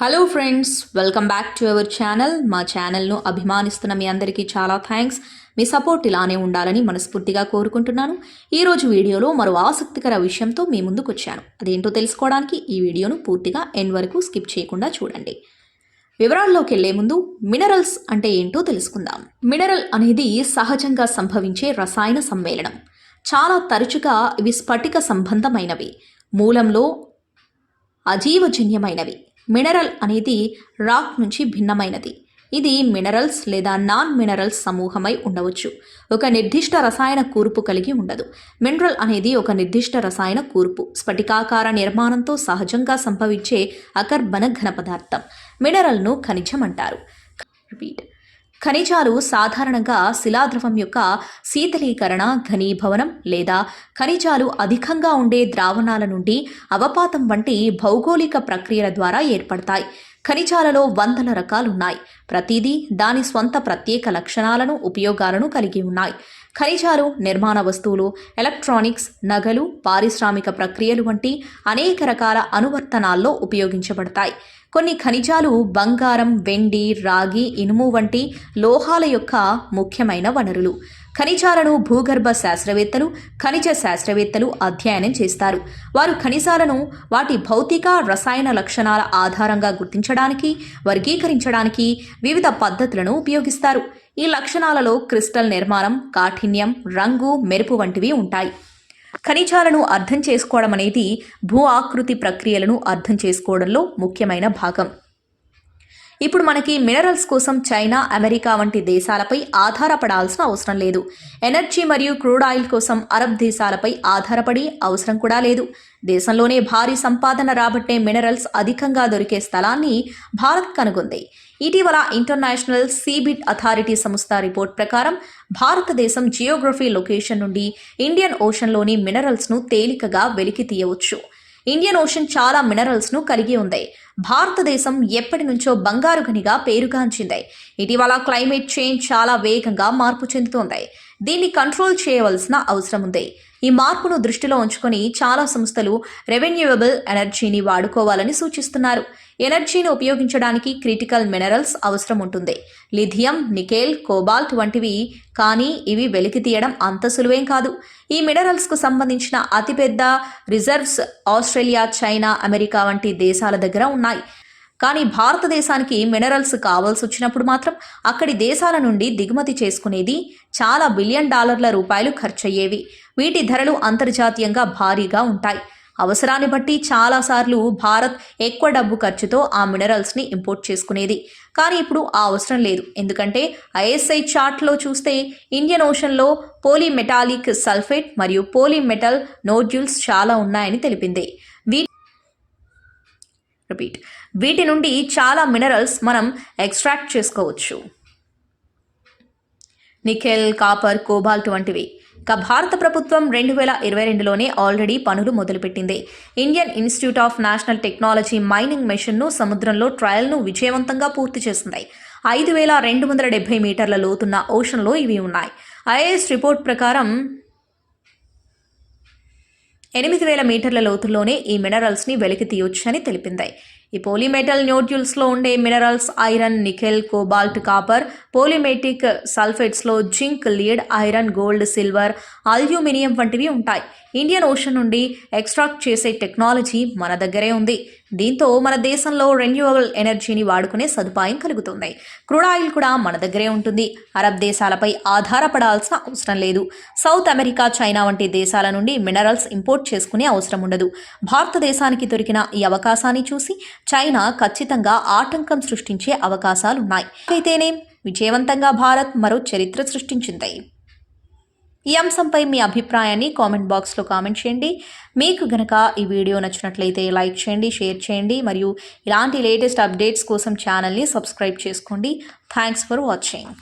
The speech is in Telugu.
Hello friends welcome back to our channel మా ఛానల్ను అభిమానిస్తున్న మీ అందరికీ చాలా థ్యాంక్స్ మీ సపోర్ట్ ఇలానే ఉండాలని మనస్ఫూర్తిగా కోరుకుంటున్నాను. ఈరోజు వీడియోలో మరో ఆసక్తికర విషయంతో మీ ముందుకు వచ్చాను. అదేంటో తెలుసుకోవడానికి ఈ వీడియోను పూర్తిగా ఎండ్ వరకు స్కిప్ చేయకుండా చూడండి. వివరాల్లోకి వెళ్ళే ముందు మినరల్స్ అంటే ఏంటో తెలుసుకుందాం. మినరల్ అనేది సహజంగా సంభవించే రసాయన సమ్మేళనం. చాలా తరచుగా ఇవి స్ఫటిక సంబంధమైనవి. మూలంలో అజీవజన్యమైనవి. మినరల్ అనేది రాక్ నుంచి భిన్నమైనది. ఇది మినరల్స్ లేదా నాన్ మినరల్స్ సమూహమై ఉండవచ్చు. ఒక నిర్దిష్ట రసాయన కూర్పు కలిగి ఉండదు. మినరల్ అనేది ఒక నిర్దిష్ట రసాయన కూర్పు. స్ఫటికాకార నిర్మాణంతో సహజంగా సంభవించే అకర్బన ఘన పదార్థం. మినరల్ను ఖనిజం అంటారు. రిపీట్. ఖనిజాలు సాధారణంగా శిలాద్రవం యొక్క శీతలీకరణ ఘనీభవనం లేదా ఖనిజాలు అధికంగా ఉండే ద్రావణాల నుండి అవపాతం వంటి భౌగోళిక ప్రక్రియల ద్వారా ఏర్పడతాయి. ఖనిజాలలో వందల రకాలున్నాయి. ప్రతిదీ దాని స్వంత ప్రత్యేక లక్షణాలను ఉపయోగాలను కలిగి ఉన్నాయి. ఖనిజాలు నిర్మాణ వస్తువులు ఎలక్ట్రానిక్స్ నగలు పారిశ్రామిక ప్రక్రియలు వంటి అనేక రకాల అనువర్తనాల్లో ఉపయోగించబడతాయి. కొన్ని ఖనిజాలు బంగారం వెండి రాగి ఇనుము వంటి లోహాల యొక్క ముఖ్యమైన వనరులు. ఖనిజాలను భూగర్భ శాస్త్రవేత్తలు ఖనిజ శాస్త్రవేత్తలు అధ్యయనం చేస్తారు. వారు ఖనిజాలను వాటి భౌతిక రసాయన లక్షణాల ఆధారంగా గుర్తించడానికి వర్గీకరించడానికి వివిధ పద్ధతులను ఉపయోగిస్తారు. ఈ లక్షణాలలో క్రిస్టల్ నిర్మాణం కాఠిన్యం రంగు మెరుపు వంటివి ఉంటాయి. ఖనిజాలను అర్థం చేసుకోవడం అనేది భూ ఆకృతి ప్రక్రియలను అర్థం చేసుకోవడంలో ముఖ్యమైన భాగం. ఇప్పుడు మనకి మినరల్స్ కోసం చైనా అమెరికా వంటి దేశాలపై ఆధారపడాల్సిన అవసరం లేదు. ఎనర్జీ మరియు క్రూడ్ ఆయిల్ కోసం అరబ్ దేశాలపై ఆధారపడి అవసరం కూడా లేదు. దేశంలోనే భారీ సంపాదన రాబట్టే మినరల్స్ అధికంగా దొరికే స్థలాన్ని భారత్ కనుగొంది. ఇటీవల ఇంటర్నేషనల్ సీబిట్ అథారిటీ సంస్థ రిపోర్ట్ ప్రకారం భారతదేశం జియోగ్రఫీ లొకేషన్ నుండి ఇండియన్ ఓషన్లోని మినరల్స్ను తేలికగా వెలికి తీయవచ్చు. ఇండియన్ ఓషన్ చాలా మినరల్స్ను కలిగి ఉంది. భారతదేశం ఎప్పటి నుంచో బంగారు గనిగా పేరుగాంచింది. ఇటీవల క్లైమేట్ చేంజ్ చాలా వేగంగా మార్పు చెందుతోంది. దీన్ని కంట్రోల్ చేయవలసిన అవసరం ఉంది. ఈ మార్పును దృష్టిలో ఉంచుకొని చాలా సంస్థలు రెవెన్యూవబుల్ ఎనర్జీని వాడుకోవాలని సూచిస్తున్నారు. ఎనర్జీని ఉపయోగించడానికి క్రిటికల్ మినరల్స్ అవసరం ఉంటుంది. లిథియం నికెల్ కోబాల్ట్ వంటివి కానీ ఇవి వెలికి తీయడం అంత సులువేం కాదు. ఈ మినరల్స్కు సంబంధించిన అతిపెద్ద రిజర్వ్స్ ఆస్ట్రేలియా చైనా అమెరికా వంటి దేశాల దగ్గర ఉన్నాయి. కానీ భారతదేశానికి మినరల్స్ కావాల్సి వచ్చినప్పుడు మాత్రం అక్కడి దేశాల నుండి దిగుమతి చేసుకునేది చాలా బిలియన్ డాలర్ల రూపాయలు ఖర్చయ్యేవి. వీటి ధరలు అంతర్జాతీయంగా భారీగా ఉంటాయి. అవసరాన్ని బట్టి చాలాసార్లు భారత్ ఎక్కువ డబ్బు ఖర్చుతో ఆ మినరల్స్ని ఇంపోర్ట్ చేసుకునేది. కానీ ఇప్పుడు ఆ అవసరం లేదు. ఎందుకంటే ఐఎస్ఐ చార్ట్లో చూస్తే ఇండియన్ ఓషన్లో పోలీమెటాలిక్ సల్ఫేట్ మరియు పోలీమెటల్ నోడ్యూల్స్ చాలా ఉన్నాయని తెలిపింది. రిపీట్. వీటి నుండి చాలా మినరల్స్ మనం ఎక్స్ట్రాక్ట్ చేసుకోవచ్చు. నికెల్ కాపర్ కోబాల్ట్ వంటివి. ఇక భారత ప్రభుత్వం రెండు వేల ఇరవై రెండులోనే ఆల్రెడీ పనులు మొదలుపెట్టింది. Indian Institute of National Technology mining మెషిన్ను సముద్రంలో ట్రయల్ను విజయవంతంగా పూర్తి చేసింది. ఐదు వేల రెండు వందల డెబ్బై మీటర్ల లోతున్న ఓషన్లో ఇవి ఉన్నాయి. ఐఏఎస్ రిపోర్ట్ ప్రకారం ఎనిమిది వేల మీటర్ల లోతుల్లోనే ఈ మినరల్స్ని వెలికి తీయొచ్చని తెలిపింది. ఈ పోలిమెటల్ న్యూట్యూల్స్లో ఉండే minerals iron nickel cobalt copper polymetallic సల్ఫేట్స్లో zinc lead iron gold silver aluminium వంటివి ఉంటాయి. ఇండియన్ ఓషన్ నుండి ఎక్స్ట్రాక్ట్ చేసే టెక్నాలజీ మన దగ్గరే ఉంది. దీంతో మన దేశంలో రెన్యూవబుల్ ఎనర్జీని వాడుకునే సదుపాయం కలుగుతుంది. క్రూడ్ ఆయిల్ కూడా మన దగ్గరే ఉంటుంది. అరబ్ దేశాలపై ఆధారపడాల్సిన అవసరం లేదు. సౌత్ అమెరికా చైనా వంటి దేశాల నుండి మినరల్స్ ఇంపోర్ట్ చేసుకునే అవసరం ఉండదు. భారతదేశానికి దొరికిన ఈ అవకాశాన్ని చూసి చైనా ఖచ్చితంగా ఆటంకం సృష్టించే అవకాశాలున్నాయి. అయితేనే విజయవంతంగా భారత్ మరో చరిత్ర సృష్టించింది. ఈ అంశంపై మీ అభిప్రాయాన్ని కామెంట్ బాక్స్లో కామెంట్ చేయండి. మీకు గనక ఈ వీడియో నచ్చినట్లయితే లైక్ చేయండి షేర్ చేయండి మరియు ఇలాంటి లేటెస్ట్ అప్డేట్స్ కోసం ఛానల్ని సబ్స్క్రైబ్ చేసుకోండి. Thanks for watching.